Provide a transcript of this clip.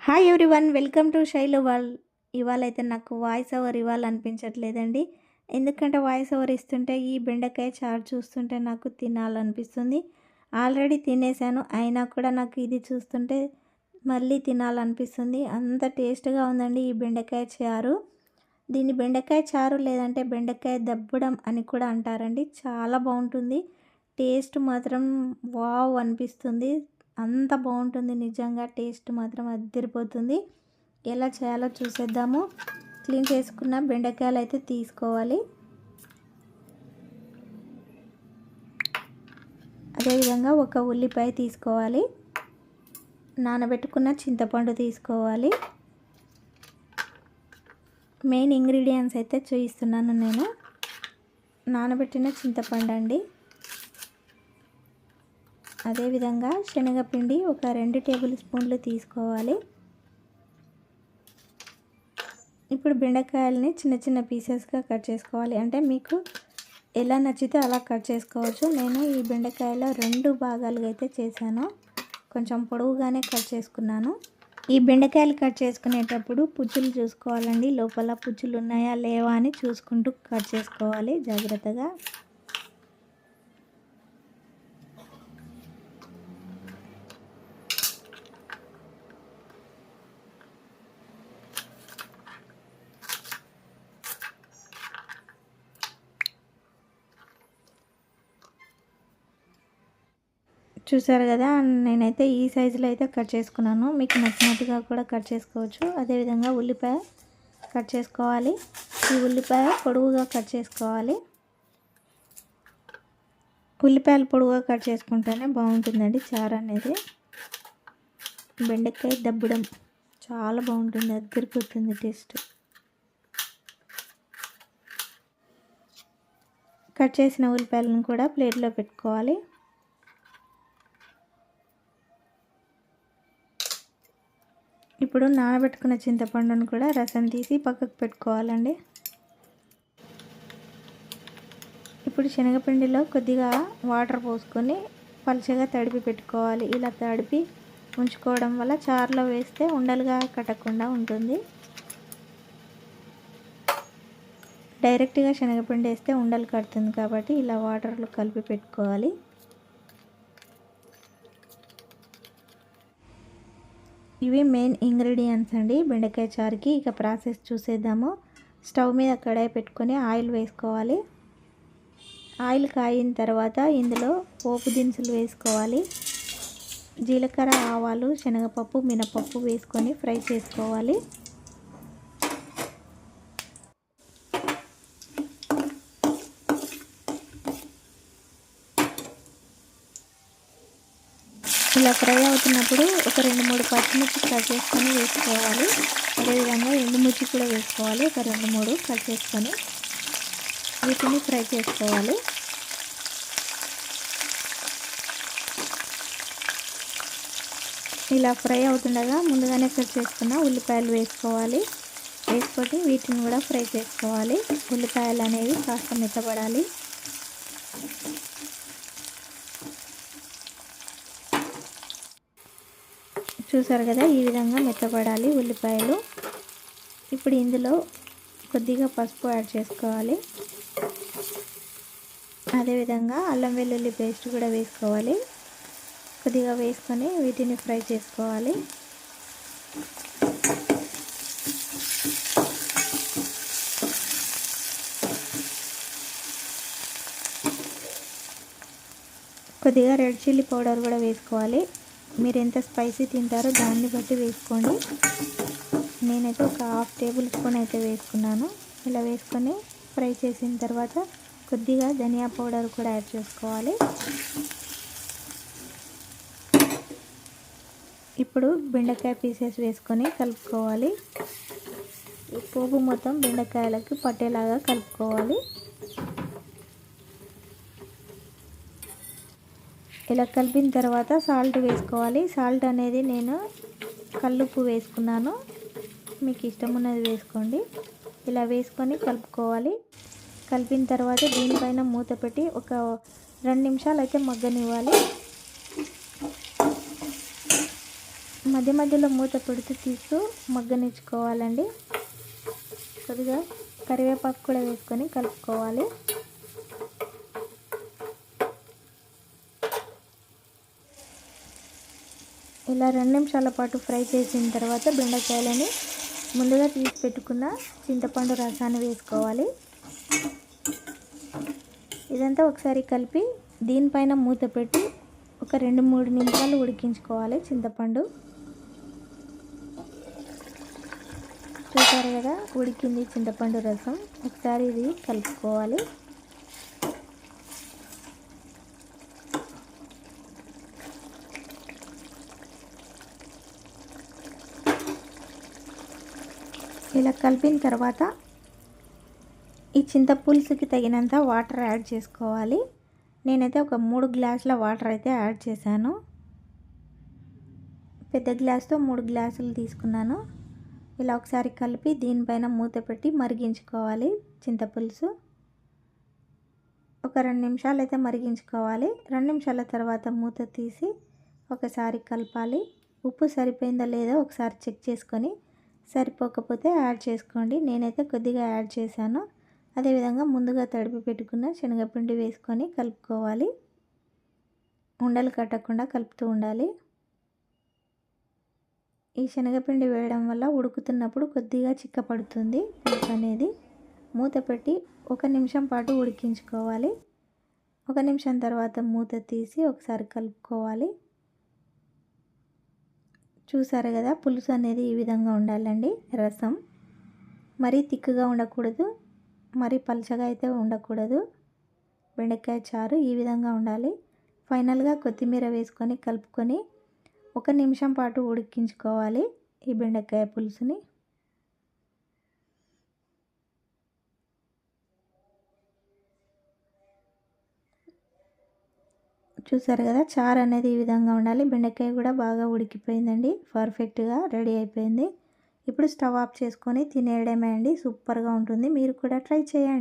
Hi everyone welcome to Shailu wall ఇవాళ అయితే నాకు వాయిస్ ఓవర్ ఇవ్వాలనిపించట్లేదండి ఎందుకంటే వాయిస్ ఓవర్ ఇస్తుంటే ఈ బెండకాయ చారు చూస్తుంటే నాకు తినాలనిపిస్తుంది. ఆల్రెడీ తినేసాను అయినా కూడా నాకు ఇది చూస్తుంటే మళ్ళీ తినాలనిపిస్తుంది. అంత టేస్ట్గా ఉందండి ఈ బెండకాయ చారు. దీన్ని బెండకాయ చారు లేదంటే బెండకాయ దబ్బడం అని కూడా అంటారండి. చాలా బాగుంటుంది. టేస్ట్ మాత్రం వావ్ అనిపిస్తుంది. అంత బాగుంటుంది. నిజంగా టేస్ట్ మాత్రం అద్దరిపోతుంది. ఎలా చేయాలో చూసేద్దాము. క్లీన్ చేసుకున్న బెండకాయలు అయితే తీసుకోవాలి. అదేవిధంగా ఒక ఉల్లిపాయ తీసుకోవాలి. నానబెట్టుకున్న చింతపండు తీసుకోవాలి. మెయిన్ ఇంగ్రీడియంట్స్ అయితే చూపిస్తున్నాను నేను. నానబెట్టిన చింతపండు అండి అదేవిధంగా శనగపిండి ఒక రెండు టేబుల్ స్పూన్లు తీసుకోవాలి. ఇప్పుడు బెండకాయలని చిన్న చిన్న పీసెస్గా కట్ చేసుకోవాలి. అంటే మీకు ఎలా నచ్చితే అలా కట్ చేసుకోవచ్చు. నేను ఈ బెండకాయలో రెండు భాగాలుగా అయితే చేశాను. కొంచెం పొడవుగానే కట్ చేసుకున్నాను. ఈ బెండకాయలు కట్ చేసుకునేటప్పుడు పుచ్చులు చూసుకోవాలండి. లోపల పుచ్చులు ఉన్నాయా లేవా అని చూసుకుంటూ కట్ చేసుకోవాలి జాగ్రత్తగా. చూసారు కదా నేనైతే ఈ సైజులో అయితే కట్ చేసుకున్నాను. మీకు నచ్చినట్టుగా కూడా కట్ చేసుకోవచ్చు. అదేవిధంగా ఉల్లిపాయ కట్ చేసుకోవాలి. ఈ ఉల్లిపాయ పొడువుగా కట్ చేసుకోవాలి. ఉల్లిపాయలు పొడువుగా కట్ చేసుకుంటేనే బాగుంటుందండి చారు అనేది. బెండకాయ దబ్బడం చాలా బాగుంటుంది. అద్దరిపోతుంది టేస్ట్. కట్ చేసిన ఉల్లిపాయలను కూడా ప్లేట్లో పెట్టుకోవాలి. ఇప్పుడు నానబెట్టుకున్న చింతపండును కూడా రసం తీసి పక్కకు పెట్టుకోవాలండి. ఇప్పుడు శనగపిండిలో కొద్దిగా వాటర్ పోసుకొని పలుచగా తడిపి పెట్టుకోవాలి. ఇలా తడిపి ఉంచుకోవడం వల్ల చారులో వేస్తే ఉండలుగా కట్టకుండా ఉంటుంది. డైరెక్ట్గా శనగపిండి వేస్తే ఉండలు కడుతుంది కాబట్టి ఇలా వాటర్లో కలిపి పెట్టుకోవాలి. ఇవి మెయిన్ ఇంగ్రీడియంట్స్ అండి. బెండకాయ చారుకి ఇక ప్రాసెస్ చూసేద్దాము. స్టవ్ మీద కడాయి పెట్టుకొని ఆయిల్ వేసుకోవాలి. ఆయిల్ కాయిన తర్వాత ఇందులో పోపు దినుసులు వేసుకోవాలి. జీలకర్ర ఆవాలు శనగపప్పు మినపప్పు వేసుకొని ఫ్రై చేసుకోవాలి. ఇలా ఫ్రై అవుతున్నప్పుడు ఒక రెండు మూడు పచ్చిమిర్చి కట్ చేసుకొని వేసుకోవాలి. అదేవిధంగా ఎండుమిర్చి కూడా వేసుకోవాలి. ఒక రెండు మూడు కట్ చేసుకొని వీటిని ఫ్రై చేసుకోవాలి. ఇలా ఫ్రై అవుతుండగా ముందుగానే కట్ చేసుకున్న ఉల్లిపాయలు వేసుకోవాలి. వేసుకొని వీటిని కూడా ఫ్రై చేసుకోవాలి. ఉల్లిపాయలు అనేవి కాస్త మెత్తపడాలి చూసారు కదా ఈ విధంగా మెత్తపడాలి ఉల్లిపాయలు. ఇప్పుడు ఇందులో కొద్దిగా పసుపు యాడ్ చేసుకోవాలి. అదేవిధంగా అల్లం వెల్లుల్లి పేస్ట్ కూడా వేసుకోవాలి. కొద్దిగా వేసుకొని వీటిని ఫ్రై చేసుకోవాలి. కొద్దిగా రెడ్ చిల్లీ పౌడర్ కూడా వేసుకోవాలి. మీరు ఎంత స్పైసీ తింటారో దాన్ని బట్టి వేసుకోండి. నేనైతే ఒక హాఫ్ టేబుల్ స్పూన్ అయితే వేసుకున్నాను. ఇలా వేసుకొని ఫ్రై చేసిన తర్వాత కొద్దిగా ధనియా పౌడర్ కూడా యాడ్ చేసుకోవాలి. ఇప్పుడు బెండకాయ పీసెస్ వేసుకొని కలుపుకోవాలి. ఈ పోపు మొత్తం బెండకాయలకి పట్టేలాగా కలుపుకోవాలి. ఇలా కలిపిన తర్వాత సాల్ట్ వేసుకోవాలి. సాల్ట్ అనేది నేను కల్లుప్పు వేసుకున్నాను. మీకు ఇష్టం ఉన్నది వేసుకోండి. ఇలా వేసుకొని కలుపుకోవాలి. కలిపిన తర్వాత దీనిపైన మూత పెట్టి ఒక రెండు నిమిషాలు అయితే మగ్గనివ్వాలి. మధ్య మధ్యలో మూత పెడుతూ తీస్తూ మగ్గనిచ్చుకోవాలండి. కొద్దిగా కరివేపాకు కూడా వేసుకొని కలుపుకోవాలి. ఇలా రెండు నిమిషాల పాటు ఫ్రై చేసిన తర్వాత బెండకాయలని ముందుగా తీసి పెట్టుకున్న చింతపండు రసాన్ని వేసుకోవాలి. ఇదంతా ఒకసారి కలిపి దీనిపైన మూత పెట్టి ఒక రెండు మూడు నిమిషాలు ఉడికించుకోవాలి చింతపండు. చూసారు కదా ఉడికింది చింతపండు రసం. ఒకసారి ఇది కలుపుకోవాలి. ఇలా కలిపిన తర్వాత ఈ చింతపులుసుకి తగినంత వాటర్ యాడ్ చేసుకోవాలి. నేనైతే ఒక మూడు గ్లాసుల వాటర్ అయితే యాడ్ చేశాను. పెద్ద గ్లాస్తో మూడు గ్లాసులు తీసుకున్నాను. ఇలా ఒకసారి కలిపి దీనిపైన మూత పెట్టి మరిగించుకోవాలి చింతపులుసు. ఒక రెండు నిమిషాలు అయితే మరిగించుకోవాలి. రెండు నిమిషాల తర్వాత మూత తీసి ఒకసారి కలపాలి. ఉప్పు సరిపోయిందో లేదో ఒకసారి చెక్ చేసుకొని సరిపోకపోతే యాడ్ చేసుకోండి. నేనైతే కొద్దిగా యాడ్ చేశాను. అదేవిధంగా ముందుగా తడిపి పెట్టుకున్న శనగపిండి వేసుకొని కలుపుకోవాలి. ఉండలు కట్టకుండా కలుపుతూ ఉండాలి. ఈ శనగపిండి వేయడం వల్ల ఉడుకుతున్నప్పుడు కొద్దిగా చిక్కపడుతుంది పులుసు అనేది. మూత పెట్టి ఒక నిమిషం పాటు ఉడికించుకోవాలి. ఒక నిమిషం తర్వాత మూత తీసి ఒకసారి కలుపుకోవాలి. చూసారు కదా పులుసు అనేది ఈ విధంగా ఉండాలండి. రసం మరీ తిక్కుగా ఉండకూడదు మరీ పలచగా అయితే ఉండకూడదు. బెండకాయ చారు ఈ విధంగా ఉండాలి. ఫైనల్గా కొత్తిమీర వేసుకొని కలుపుకొని ఒక నిమిషం పాటు ఉడికించుకోవాలి ఈ బెండకాయ పులుసుని. చూసారు కదా చారు అనేది ఈ విధంగా ఉండాలి. బెండకాయ కూడా బాగా ఉడికిపోయిందండి. పర్ఫెక్ట్గా రెడీ అయిపోయింది. ఇప్పుడు స్టవ్ ఆఫ్ చేసుకొని తినేయడమే అండి. సూపర్గా ఉంటుంది. మీరు కూడా ట్రై చేయండి.